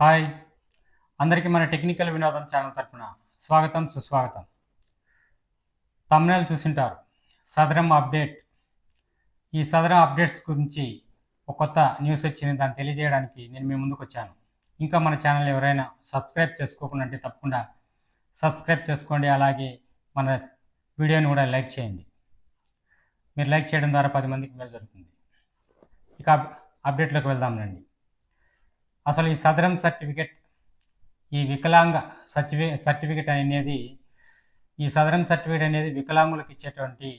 Hi. అందరికీ మన technical వినోదం ఛానల్ తరపున స్వాగతం సుస్వాగతం. తమ్నేలు చూసింటారు. సదరం అప్డేట్. ఈ సదరం అప్డేట్స్ గురించి ఒక కొత్త న్యూస్ వచ్చింది దాన్ని తెలియజేయడానికి నేను మీ ముందుకు వచ్చాను. ఇంకా మన ఛానల్ ఎవరైనా సబ్స్క్రైబ్ చేసుకోకుండా అంటే తప్పకుండా సబ్స్క్రైబ్ చేసుకోండి అలాగే మన వీడియోని కూడా లైక్ చేయండి. మీరు లైక్ చేయడం ద్వారా పది మందికి మేలు జరుగుతుంది. ఇక అప్- అప్డేట్లోకి వెళ్దాం రండి. అసలు ఈ సదరం సర్టిఫికెట్ ఈ వికలాంగ సర్టిఫి సర్టిఫికెట్ అనేది ఈ సదరం సర్టిఫికెట్ అనేది వికలాంగులకు ఇచ్చేటువంటి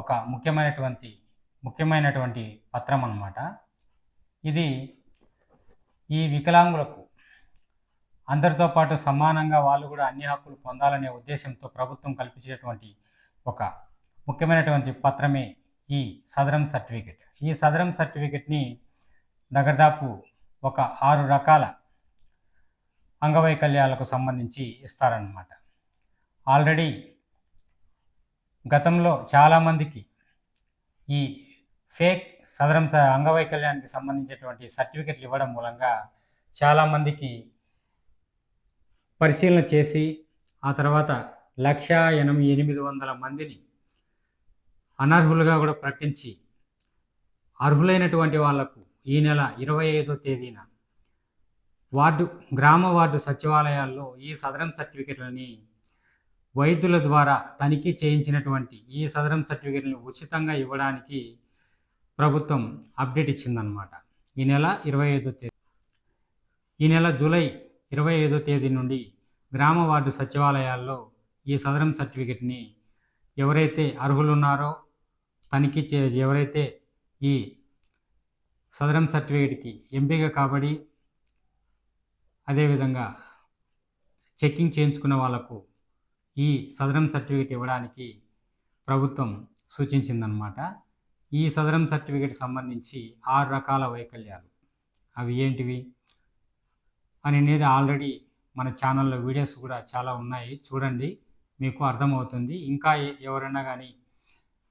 ఒక ముఖ్యమైనటువంటి ముఖ్యమైనటువంటి పత్రం అన్నమాట. ఇది ఈ వికలాంగులకు అందరితో పాటు సమానంగా వాళ్ళు కూడా అన్ని హక్కులు పొందాలనే ఉద్దేశంతో ప్రభుత్వం కల్పించేటువంటి ఒక ముఖ్యమైనటువంటి పత్రమే ఈ సదరం సర్టిఫికెట్. ఈ సదరం సర్టిఫికెట్ని దగ్గరదాపు ఒక ఆరు రకాల అంగవైకల్యాలకు సంబంధించి ఇస్తారన్నమాట. ఆల్రెడీ గతంలో చాలామందికి ఈ ఫేక్ సదరం స- అంగవైకల్యానికి సంబంధించినటువంటి సర్టిఫికెట్లు ఇవ్వడం మూలంగా చాలామందికి పరిశీలన చేసి ఆ తర్వాత లక్ష ఎనభై ఎనిమిది వందల మందిని అనర్హులుగా కూడా ప్రకటించి అర్హులైనటువంటి వాళ్ళకు ఈ నెల ఇరవై ఐదో తేదీన వార్డు గ్రామ వార్డు సచివాలయాల్లో ఈ సదరం సర్టిఫికెట్లని వైద్యుల ద్వారా తనిఖీ చేయించినటువంటి ఈ సదరం సర్టిఫికెట్లను ఉచితంగా ఇవ్వడానికి ప్రభుత్వం అప్డేట్ ఇచ్చిందనమాట ఈ నెల ఇరవై ఐదో తేదీ ఈ నెల జూలై ఇరవై ఐదో తేదీ నుండి గ్రామ వార్డు సచివాలయాల్లో ఈ సదరం సర్టిఫికెట్ని ఎవరైతే అర్హులున్నారో తనిఖీ చే ఎవరైతే ఈ సదరం సర్టిఫికేట్కి ఎంపిక కాబడి అదేవిధంగా చెక్కింగ్ చేయించుకున్న వాళ్ళకు ఈ సదరం సర్టిఫికేట్ ఇవ్వడానికి ప్రభుత్వం సూచించిందనమాట ఈ సదరం సర్టిఫికేట్ సంబంధించి ఆరు రకాల వైకల్యాలు. అవి ఏంటివి? అని అనేది ఆల్రెడీ మన ఛానల్లో వీడియోస్ కూడా చాలా ఉన్నాయి. చూడండి మీకు అర్థమవుతుంది. ఇంకా ఎవరైనా కానీ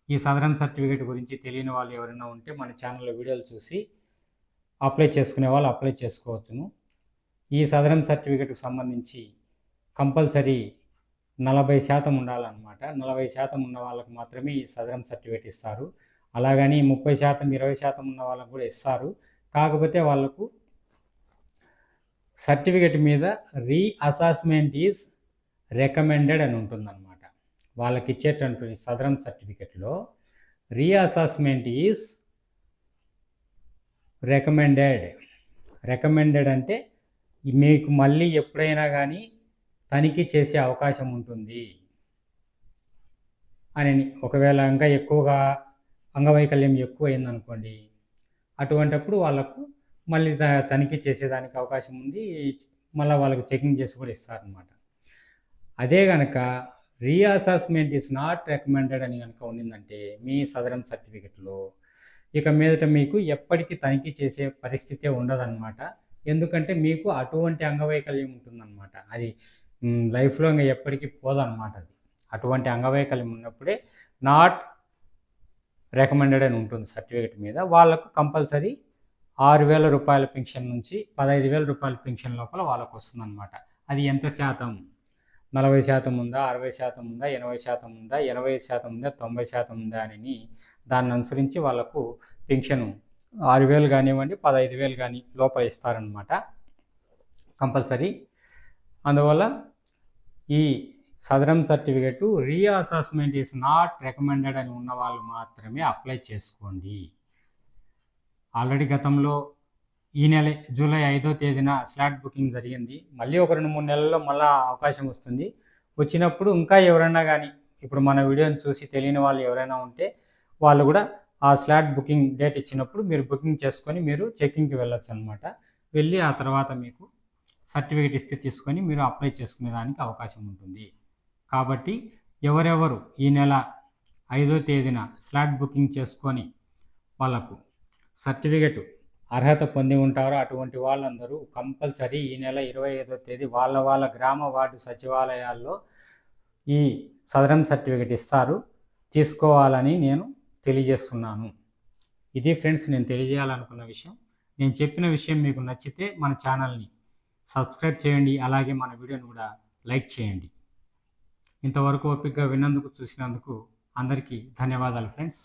ఈ సదరం సర్టిఫికేట్ గురించి తెలియని వాళ్ళు ఎవరైనా ఉంటే మన ఛానల్లో వీడియోలు చూసి అప్లై చేసుకునే వాళ్ళు అప్లై చేసుకోవచ్చును. ఈ సదరం సర్టిఫికేట్కి సంబంధించి కంపల్సరీ నలభై శాతం ఉండాలన్నమాట. నలభై శాతం ఉన్న వాళ్ళకు మాత్రమే ఈ సదరం సర్టిఫికేట్ ఇస్తారు. అలాగని ముప్పై శాతం ఇరవై శాతం ఉన్న వాళ్ళకు కూడా ఇస్తారు. కాకపోతే వాళ్ళకు సర్టిఫికేట్ మీద రీఅసెస్మెంట్ ఈజ్ రికమెండెడ్ అని ఉంటుందన్నమాట. వాళ్ళకి ఇచ్చేటటువంటి సదరం సర్టిఫికెట్లో రీఅసెస్మెంట్ ఈజ్ రికమెండెడ్ రికమెండెడ్ అంటే మీకు మళ్ళీ ఎప్పుడైనా కానీ తనిఖీ చేసే అవకాశం ఉంటుంది అని ఒకవేళ ఇంకా ఎక్కువగా అంగవైకల్యం ఎక్కువ అయిందనుకోండి అటువంటప్పుడు వాళ్ళకు మళ్ళీ త- తనిఖీ చేసేదానికి అవకాశం ఉంది మళ్ళీ వాళ్ళకి చెకింగ్ చేసి కూడా ఇస్తారనమాట అదే కనుక రీఅసెస్మెంట్ ఈస్ నాట్ రికమెండెడ్ అని కనుక ఉండిందంటే మీ సదరం సర్టిఫికెట్లో ఇక మీదట మీకు ఎప్పటికీ తనిఖీ చేసే పరిస్థితే ఉండదన్నమాట. ఎందుకంటే మీకు అటువంటి అంగవైకల్యం ఉంటుందన్నమాట. అది లైఫ్లో ఇంకా ఎప్పటికీ పోదన్నమాట అది. అటువంటి అంగవైకల్యం ఉన్నప్పుడే నాట్ రికమెండెడ్ అని ఉంటుంది సర్టిఫికేట్ మీద. వాళ్ళకు కంపల్సరీ ఆరు వేల రూపాయల పెన్షన్ నుంచి పదహైదు వేల రూపాయల పెన్షన్ లోపల వాళ్ళకు వస్తుందన్నమాట. అది ఎంత శాతం? నలభై శాతం ఉందా? అరవై శాతం ఉందా? ఎనభై శాతం ఉందా? ఎనభై శాతం ఉందా? తొంభై శాతం ఉందా? అని దాన్ని అనుసరించి వాళ్ళకు పెన్షన్ ఆరు వేలు కానివ్వండి పదహైదు వేలు కానీ లోపల ఇస్తారనమాట కంపల్సరీ. అందువల్ల ఈ Sadarem certificate reassessment is not recommended అని ఉన్న వాళ్ళు మాత్రమే అప్లై చేసుకోండి. ఆల్రెడీ గతంలో ఈ నెల జూలై ఐదో తేదీన స్లాట్ బుకింగ్ జరిగింది. మళ్ళీ ఒక రెండు మూడు నెలల్లో మళ్ళీ అవకాశం వస్తుంది. వచ్చినప్పుడు ఇంకా ఎవరైనా కానీ ఇప్పుడు మన వీడియోని చూసి తెలియని వాళ్ళు ఎవరైనా ఉంటే వాళ్ళు కూడా ఆ స్లాట్ బుకింగ్ డేట్ ఇచ్చినప్పుడు మీరు బుకింగ్ చేసుకొని మీరు చెక్కింగ్కి వెళ్ళొచ్చు అనమాట వెళ్ళి ఆ తర్వాత మీకు సర్టిఫికేట్ ఇస్తే తీసుకొని మీరు అప్లై చేసుకునే దానికి అవకాశం ఉంటుంది. కాబట్టి ఎవరెవరు ఈ నెల ఐదో తేదీన స్లాట్ బుకింగ్ చేసుకొని వాళ్ళకు సర్టిఫికెట్ అర్హత పొంది ఉంటారో అటువంటి వాళ్ళందరూ కంపల్సరీ ఈ నెల ఇరవై ఐదో తేదీ వాళ్ళ వాళ్ళ గ్రామ వార్డు సచివాలయాల్లో ఈ సదరం సర్టిఫికెట్ ఇస్తారు. తీసుకోవాలని నేను తెలియజేస్తున్నాను. ఇది ఫ్రెండ్స్ నేను తెలియజేయాలనుకున్న విషయం. నేను చెప్పిన విషయం మీకు నచ్చితే మన ఛానల్ని సబ్స్క్రైబ్ చేయండి అలాగే మన వీడియోని కూడా లైక్ చేయండి. ఇంతవరకు ఓపికగా విన్నందుకు చూసినందుకు అందరికీ ధన్యవాదాలు ఫ్రెండ్స్.